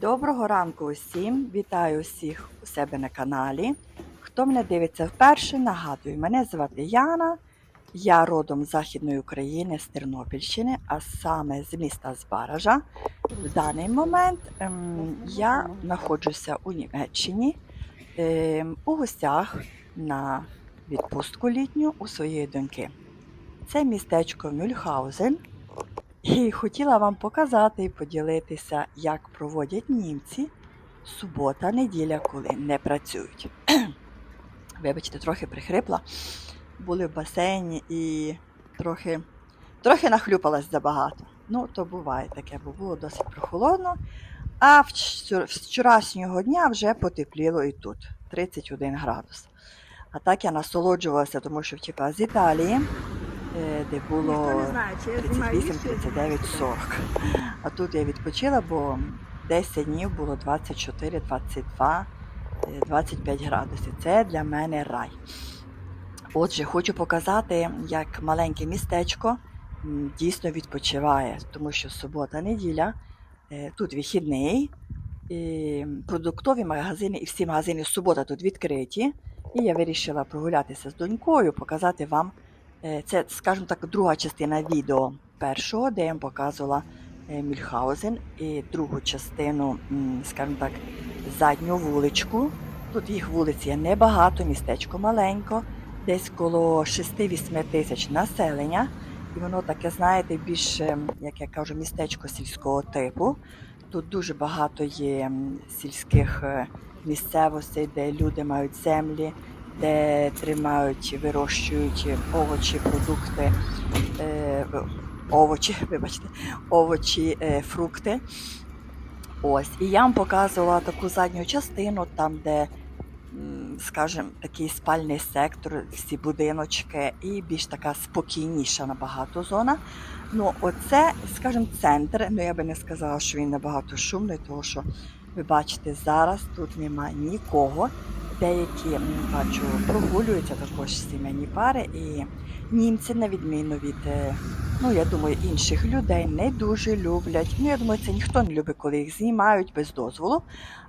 Доброго ранку усім! Вітаю всіх у себе на каналі. Хто мене дивиться вперше, нагадую, мене звати Яна. Я родом з Західної України, з Тернопільщини, а саме з міста Збаража. В даний момент ем, я знаходжуся у Німеччині ем, у гостях на відпустку літню у своєї доньки. Це містечко Мюльхаузен. І хотіла вам показати і поділитися, як проводять німці субота, неділя, коли не працюють. Вибачте, трохи прихрипла. Були в басейні і трохи, трохи нахлюпалась забагато. Ну, то буває таке, бо було досить прохолодно. А вч- вчорашнього дня вже потепліло і тут 31 градус. А так я насолоджувалася, тому що втекла з Італії, де було. Ніхто не знає, чи я знімаю 38, більше. 39, 40. А тут я відпочила, бо 10 днів було 24, 22, е, 25 градусів. Це для мене рай. Отже, хочу показати, як маленьке містечко дійсно відпочиває, тому що субота, неділя, е, тут вихідний, і продуктові магазини і всі магазини субота тут відкриті. І я вирішила прогулятися з донькою, показати вам Е, Це, скажімо так, друга частина відео першого, де я вам показувала е, Мюльхаузен, і другу частину, скажімо так, задню вуличку. Тут їх вулиць є небагато, містечко маленько, десь коло 6-8 тисяч населення. І воно таке, знаєте, більш, ем, як я кажу, містечко сільського типу. Тут дуже багато є сільських е, місцевостей, де люди мають землі, де тримають, вирощують овочі, продукти, е, овочі, вибачте, овочі, е, фрукти. Ось. І я вам показувала таку задню частину, там, де, скажімо, такий спальний сектор, всі будиночки, і більш така спокійніша набагато зона. Ну, оце, скажімо, центр. Ну, я би не сказала, що він набагато шумний, тому що ви бачите, зараз тут немає нікого. Деякі бачу прогулюються також сімейні пари, і німці, на відміну від, е, ну я думаю, інших людей, не дуже люблять. Ну, я думаю, це ніхто не любить, коли їх знімають без дозволу.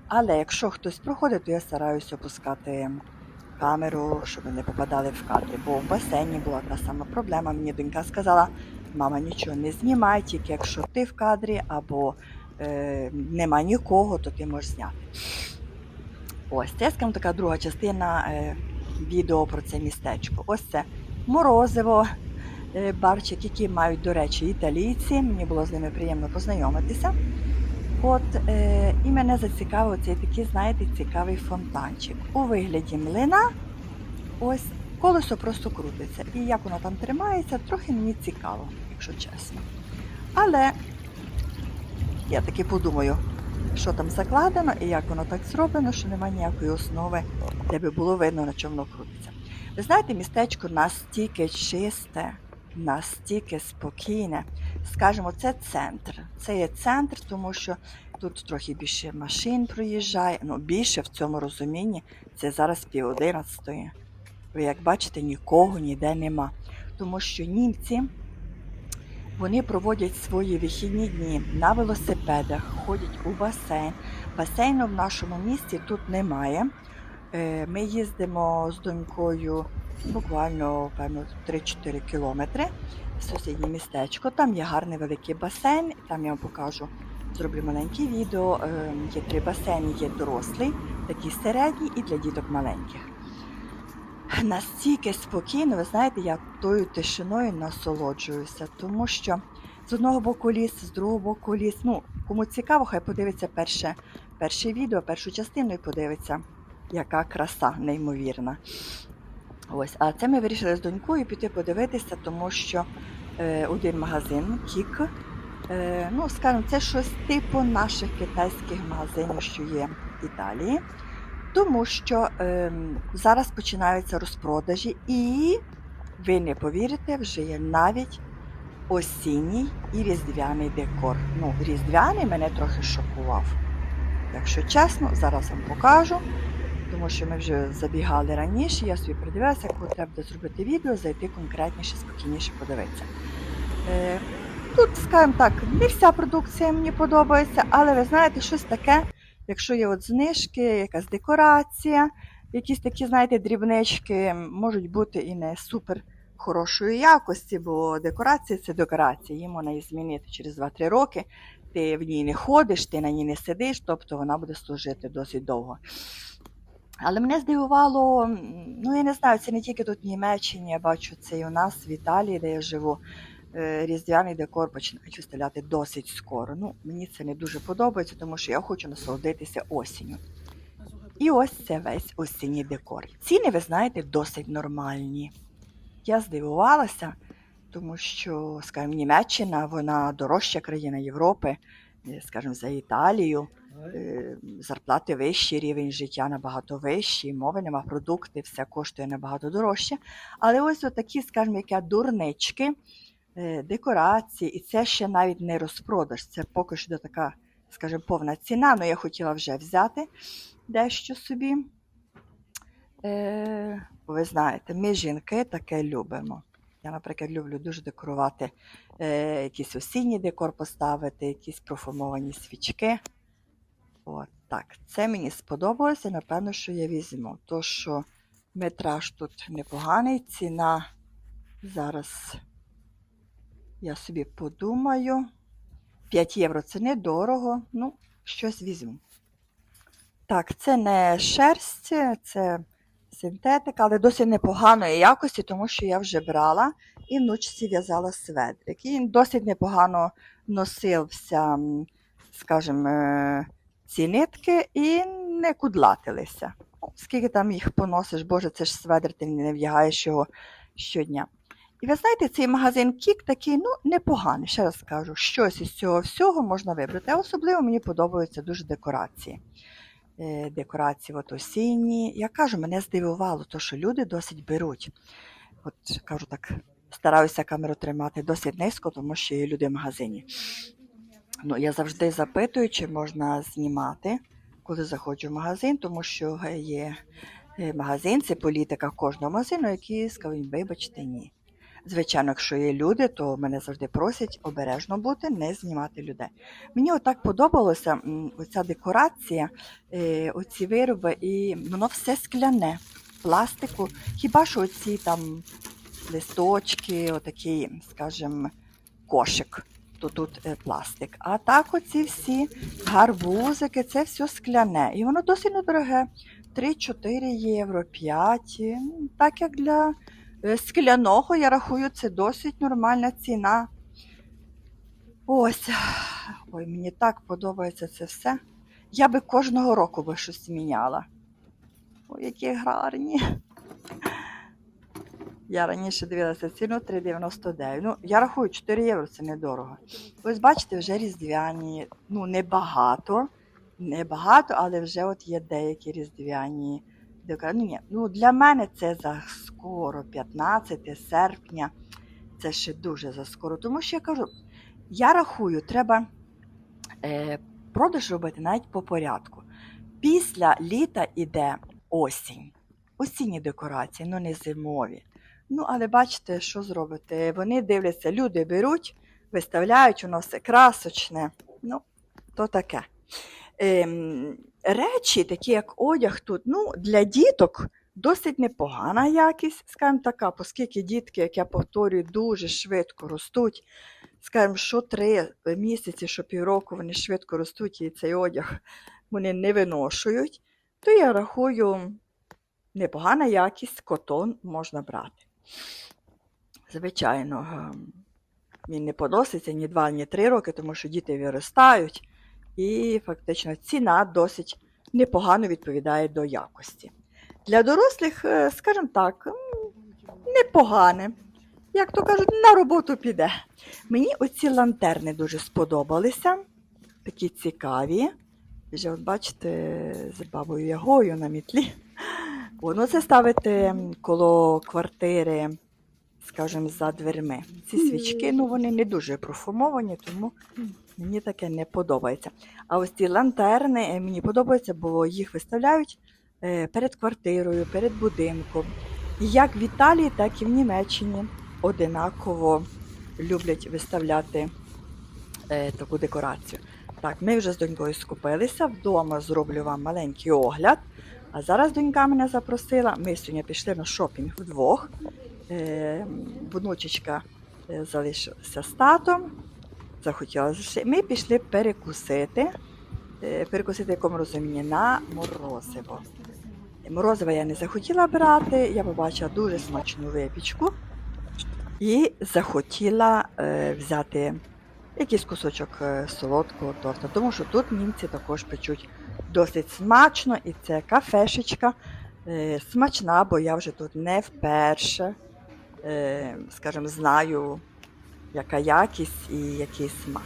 Але якщо хтось проходить, то я стараюся опускати камеру, щоб не попадали в кадри. Бо в басейні була та сама проблема. Мені донька сказала, мама нічого не знімай, тільки якщо ти в кадрі або е, нема нікого, то ти можеш зняти. Ось це, скажімо, така друга частина е, відео про це містечко. Ось це морозиво, е, барчик, які мають, до речі, італійці. Мені було з ними приємно познайомитися. От, е, і мене зацікавив цей такий, знаєте, цікавий фонтанчик. У вигляді млина. Ось колесо просто крутиться. І як воно там тримається, трохи мені цікаво, якщо чесно. Але я таки подумаю, що там закладено і як воно так зроблено, що немає ніякої основи, де би було видно, на чому воно крутиться. Ви знаєте, містечко настільки чисте, настільки спокійне. Скажімо, це центр. Це є центр, тому що тут трохи більше машин проїжджає. Ну, більше в цьому розумінні це зараз пів одинадцятої. Ви як бачите, нікого ніде нема. Тому що німці вони проводять свої вихідні дні на велосипедах, ходять у басейн. Басейну в нашому місті тут немає. Е, Ми їздимо з донькою буквально певно 3-4 кілометри в сусіднє містечко. Там є гарний великий басейн. Там я вам покажу, зроблю маленьке відео. Е, Є три басейни, є дорослий, такий середній і для діток маленьких. Настільки спокійно, ви знаєте, я тою тишиною насолоджуюся, тому що з одного боку ліс, з другого боку ліс. Ну, кому цікаво, хай подивиться перше, перше відео, першу частину і подивиться, яка краса неймовірна. Ось, а це ми вирішили з донькою піти подивитися, тому що е, один магазин Кік, е, ну, скажімо, це щось типу наших китайських магазинів, що є в Італії. Тому що ем, зараз починаються розпродажі, і ви не повірите, вже є навіть осінній і різдвяний декор. Ну, різдвяний мене трохи шокував. Якщо чесно, зараз вам покажу, тому що ми вже забігали раніше, я собі придивилася, коли треба буде зробити відео, зайти конкретніше, спокійніше подивитися. Е, Тут, скажімо так, не вся продукція мені подобається, але ви знаєте, щось таке, якщо є от знижки, якась декорація, якісь такі, знаєте, дрібнички можуть бути і не супер хорошої якості, бо декорація це декорація, її можна і змінити через 2-3 роки. Ти в ній не ходиш, ти на ній не сидиш, тобто вона буде служити досить довго. Але мене здивувало, ну я не знаю, це не тільки тут в Німеччині, я бачу це і у нас в Італії, де я живу. Е, Різдвяний декор починають виставляти досить скоро. Ну, мені це не дуже подобається, тому що я хочу насолодитися осінню. І ось це весь осінній декор. Ціни, ви знаєте, досить нормальні. Я здивувалася, тому що, скажімо, Німеччина, вона дорожча країна Європи, е, скажімо, за Італію. Е, Зарплати вищі, рівень життя набагато вищий, мови нема, продукти, все коштує набагато дорожче. Але ось такі, скажімо, яке дурнички, декорації, і це ще навіть не розпродаж. Це поки що така, скажімо, повна ціна, але я хотіла вже взяти дещо собі. Е, ви знаєте, ми жінки таке любимо. Я, наприклад, люблю дуже декорувати е, якийсь осінній декор поставити, якісь проформовані свічки. От так, це мені сподобалося, напевно, що я візьму. То, що метраж тут непоганий, ціна зараз я собі подумаю. 5 євро це недорого, ну, щось візьму. Так, це не шерсть, це синтетика, але досить непоганої якості, тому що я вже брала і внучці в'язала светрик. І досить непогано носився, скажімо, е, ці нитки і не кудлатилися. Скільки там їх поносиш, боже, це ж сведер, ти не вдягаєш його щодня. І ви знаєте, цей магазин Кік такий, ну, непоганий, ще раз кажу, щось із цього всього можна вибрати. А особливо мені подобаються дуже декорації. Е, Декорації от осінні. Я кажу, мене здивувало, то, що люди досить беруть. От кажу так, стараюся камеру тримати досить низько, тому що є люди в магазині. Ну, я завжди запитую, чи можна знімати, коли заходжу в магазин, тому що є е, магазин, це політика кожного магазину, які скажуть, вибачте, ні. Звичайно, якщо є люди, то мене завжди просять обережно бути, не знімати людей. Мені отак подобалося оця декорація, е, оці вироби, і воно все скляне, пластику. Хіба що оці там листочки, отакий, скажімо, кошик то тут е, пластик. А так оці всі гарбузики, це все скляне. І воно досить недороге. 3-4 євро, 5. Ну, Так як для скляного, я рахую, це досить нормальна ціна. Ось. Ой, мені так подобається це все. Я би кожного року би щось міняла. Ой, які гарні. Я раніше дивилася ціну 3,99. Ну, я рахую, 4 євро це недорого. Ось бачите, вже різдвяні, ну небагато, небагато, але вже от є деякі різдвяні. Ну, ну, для мене це за скоро, 15 серпня. Це ще дуже заскоро. Тому що я кажу, я рахую, треба е, продаж робити навіть по порядку. Після літа іде осінь. Осінні декорації, ну не зимові. Ну, але бачите, що зробити? Вони дивляться, люди беруть, виставляють, воно все красочне. Ну, то таке. Ем, речі, такі як одяг тут, ну, для діток досить непогана якість, скажімо така, оскільки дітки, як я повторюю, дуже швидко ростуть. Скажімо, що три місяці, що півроку вони швидко ростуть і цей одяг вони не виношують, то я рахую, непогана якість, котон можна брати. Звичайно, він не поноситься ні два, ні три роки, тому що діти виростають, і фактично ціна досить непогано відповідає до якості. Для дорослих, е, скажімо так, непогане. Як то кажуть, на роботу піде. Мені оці лантерни дуже сподобалися, такі цікаві. Вже, от бачите, з бабою Ягою на мітлі. Воно це ставити коло квартири, скажімо, за дверми. Ці свічки, ну вони не дуже проформовані, тому мені таке не подобається. А ось ці лантерни е, мені подобаються, бо їх виставляють перед квартирою, перед будинком. Як в Італії, так і в Німеччині одинаково люблять виставляти е, таку декорацію. Так, ми вже з донькою скупилися. Вдома зроблю вам маленький огляд. А зараз донька мене запросила. Ми сьогодні пішли на шопінг вдвох. Е, внучечка е, залишилася з татом. Захотіла. Ми пішли перекусити. Е, перекусити в якому розумінні на морозиво. Морозива я не захотіла брати, я побачила дуже смачну випічку і захотіла е, взяти якийсь кусочок е, солодкого торта, тому що тут німці також печуть досить смачно, і це кафешечка е, смачна, бо я вже тут не вперше, е, скажімо, знаю, яка якість і який смак.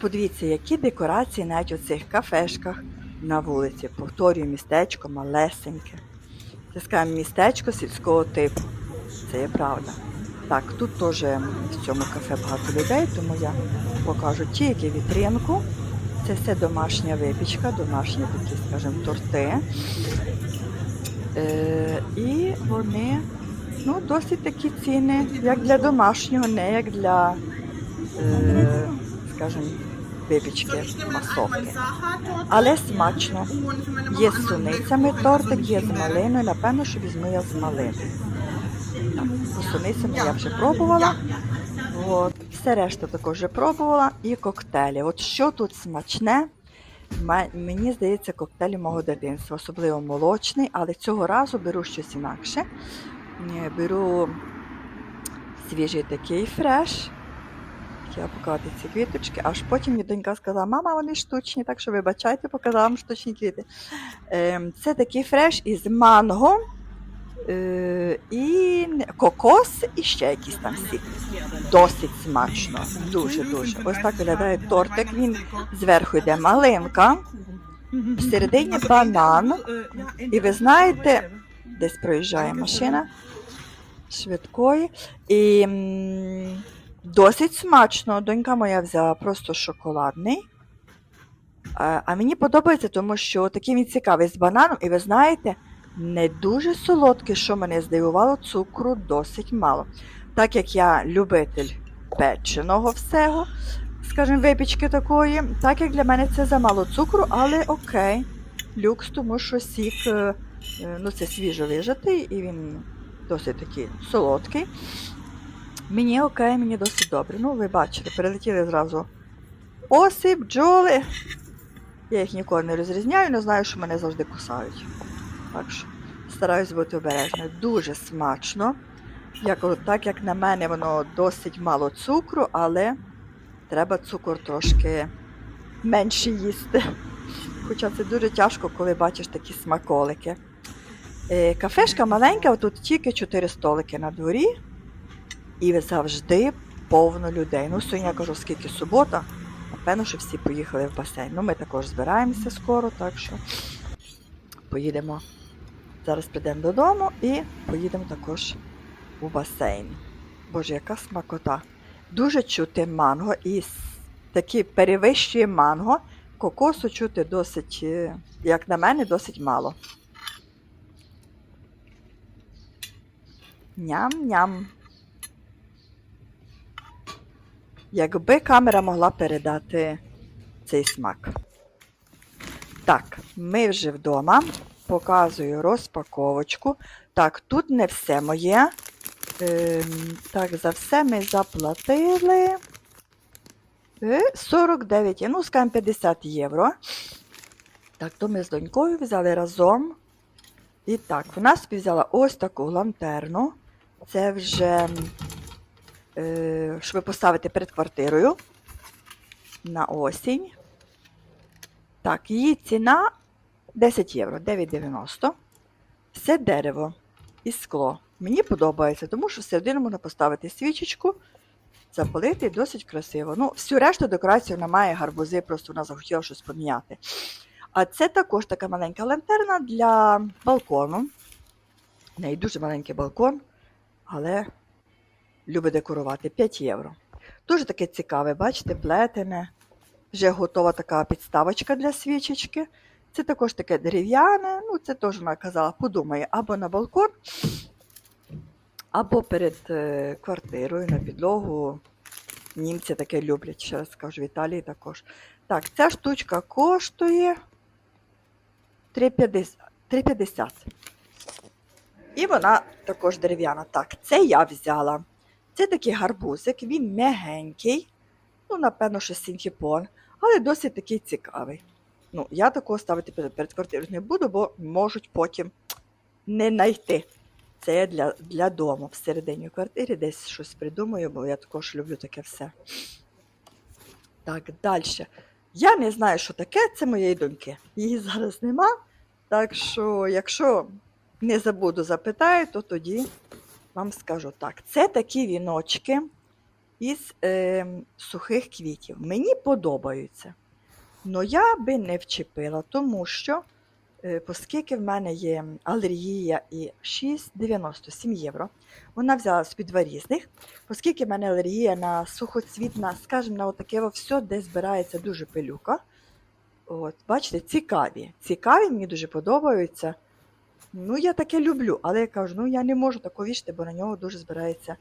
Подивіться, які декорації навіть у цих кафешках на вулиці. Повторюю, містечко малесеньке. Це скажімо, містечко сільського типу. Це є правда. Так, тут теж в цьому кафе багато людей, тому я покажу тільки вітринку. Це все домашня випічка, домашні такі, скажімо, торти. Е, і вони ну, досить такі ціни, як для домашнього, не як для, е, скажімо, випічки масовки. Але смачно. Є з суницями тортик, є з малиною. Напевно, що візьму я з малини. З суницями я вже пробувала. От. Все решта також вже пробувала. І коктейлі. От що тут смачне? Мені здається, коктейлі мого дитинства, особливо молочний, але цього разу беру щось інакше. Беру свіжий такий фреш. Я показати ці квіточки, аж потім мені донька сказала, мама, вони штучні, так що вибачайте, показала вам штучні квіти. Ем, Це такий фреш із манго, е, і кокос, і ще якийсь там сік. Досить смачно. Дуже-дуже. Ось так виглядає тортик. Він зверху йде малинка, всередині банан. І ви знаєте, десь проїжджає машина швидкої. І досить смачно. Донька моя взяла просто шоколадний. А мені подобається, тому що такий він цікавий з бананом, і ви знаєте, не дуже солодкий, що мене здивувало, цукру досить мало. Так як я любитель печеного всього, скажімо, випічки такої, так як для мене це замало цукру, але окей. Люкс, тому що сік, е, е, ну це свіжо вижатий, і він досить такий солодкий. Мені окей, мені досить добре. Ну, ви бачите, перелетіли зразу оси, бджоли. Я їх ніколи не розрізняю, але знаю, що мене завжди кусають. Так що стараюсь бути обережною. Дуже смачно. Я кажу, так як на мене воно досить мало цукру, але треба цукор трошки менше їсти. Хоча це дуже тяжко, коли бачиш такі смаколики. Е, Кафешка маленька, тут тільки 4 столики на дворі, і завжди повно людей. Ну, сьогодні я кажу, скільки субота, напевно, що всі поїхали в басейн. Ну, ми також збираємося скоро, так що поїдемо. Зараз підемо додому і поїдемо також у басейн. Боже, яка смакота. Дуже чути манго і такі перевищує манго. Кокосу чути досить, е, як на мене, досить мало. Ням-ням. Якби камера могла передати цей смак. Так, ми вже вдома. Показую розпаковочку. Так, тут не все моє. Ем, так, за все ми заплатили. Е, 49, ну, скажімо, 50 євро. Так, то ми з донькою взяли разом. І так, вона собі взяла ось таку лантерну. Це вже, е, щоб поставити перед квартирою на осінь. Так, її ціна 10 євро, 9,90. Все дерево і скло. Мені подобається, тому що всередину можна поставити свічечку, запалити досить красиво. Ну, всю решту декорацію вона має гарбузи, просто вона захотіла щось поміняти. А це також така маленька лантерна для балкону. В неї дуже маленький балкон, але любить декорувати 5 євро. Дуже таке цікаве, бачите, плетене. Вже готова така підставочка для свічечки. Це також таке дерев'яне, ну це теж вона казала, подумає, або на балкон, або перед е, квартирою на підлогу німці таке люблять, ще раз скажу, в Італії також. Так, ця штучка коштує 3,50. 3,50. І вона також дерев'яна. Так, це я взяла. Це такий гарбузик, він м'ягенький, ну, напевно, що синтепон, але досить такий цікавий. Ну, я такого ставити перед, квартирою не буду, бо можуть потім не знайти. Це для, для дому всередині квартири десь щось придумаю, бо я також люблю таке все. Так, далі. Я не знаю, що таке, це моєї доньки. Її зараз нема. Так що, якщо не забуду, запитаю, то тоді вам скажу так. Це такі віночки із е, сухих квітів. Мені подобаються. Но я би не вчепила, тому що, е, оскільки в мене є алергія і 6,90 7 євро, вона взяла собі два різних, оскільки в мене алергія на сухоцвітна, скажімо, на отаке все, де збирається дуже пилюка. От, бачите, цікаві. Цікаві, мені дуже подобаються. Ну, я таке люблю, але я кажу, ну я не можу тако вішати, бо на нього дуже збирається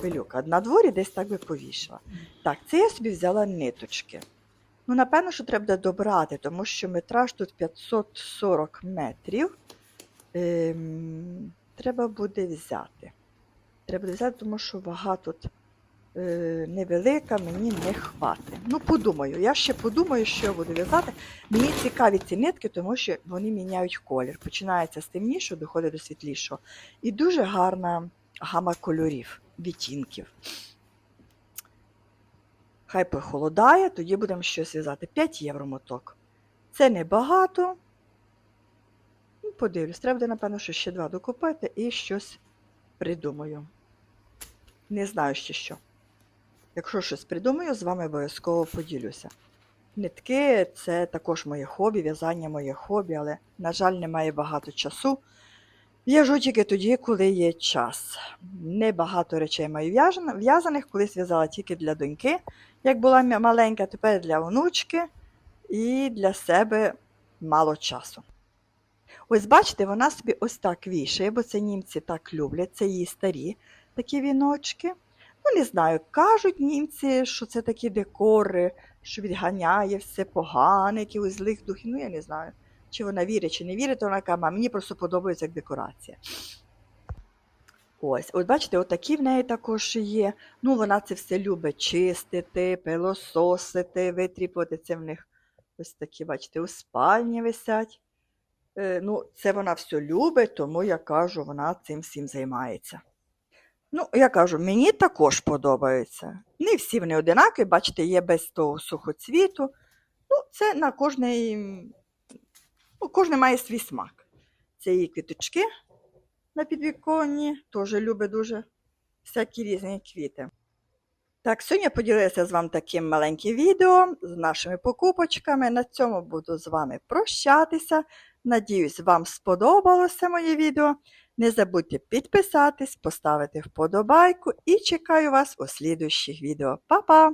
пилюка. На дворі десь так би повішала. Так, це я собі взяла ниточки. Ну, напевно, що треба добрати, тому що метраж тут 540 метрів. Ем, треба буде взяти. Треба взяти, тому що вага тут невелика, мені не хватить. Ну, подумаю, я ще подумаю, що я буду в'язати. Мені цікаві ці нитки, тому що вони міняють колір. Починається з темнішого, доходить до світлішого. І дуже гарна гама кольорів, відтінків. Хай похолодає, тоді будемо щось в'язати. 5 євро моток. Це небагато. Ну, подивлюсь, треба буде, напевно, що ще два докупити і щось придумаю. Не знаю ще що. Якщо щось придумаю, з вами обов'язково поділюся. Нитки це також моє хобі, в'язання моє хобі, але, на жаль, немає багато часу. В'яжу тільки тоді, коли є час. Небагато речей маю в'язаних, колись в'язала тільки для доньки, як була маленька, тепер для онучки і для себе мало часу. Ось бачите, вона собі ось так вішає, бо це німці так люблять, це її старі такі віночки. Ну, не знаю, кажуть німці, що це такі декори, що відганяє все погане, якихось злих духів. Ну, я не знаю, чи вона вірить, чи не вірить, вона каже, «Мам, мені просто подобається як декорація. Ось, от бачите, отакі в неї також є. Ну, вона це все любить чистити, пилососити, витріпувати. Це в них ось такі, бачите, у спальні висять. Е, ну, це вона все любить, тому я кажу, вона цим всім займається. Ну, я кажу, мені також подобаються. Не всі вони одинакові, бачите, є без того сухоцвіту. Ну, це на кожний, ну, кожен має свій смак. Це її квіточки на підвіконні, теж любить дуже всякі різні квіти. Так, сьогодні я поділилася з вами таким маленьким відео з нашими покупочками. На цьому буду з вами прощатися. Надіюсь, вам сподобалося моє відео. Не забудьте підписатись, поставити вподобайку і чекаю вас у слідуючих відео. Па-па!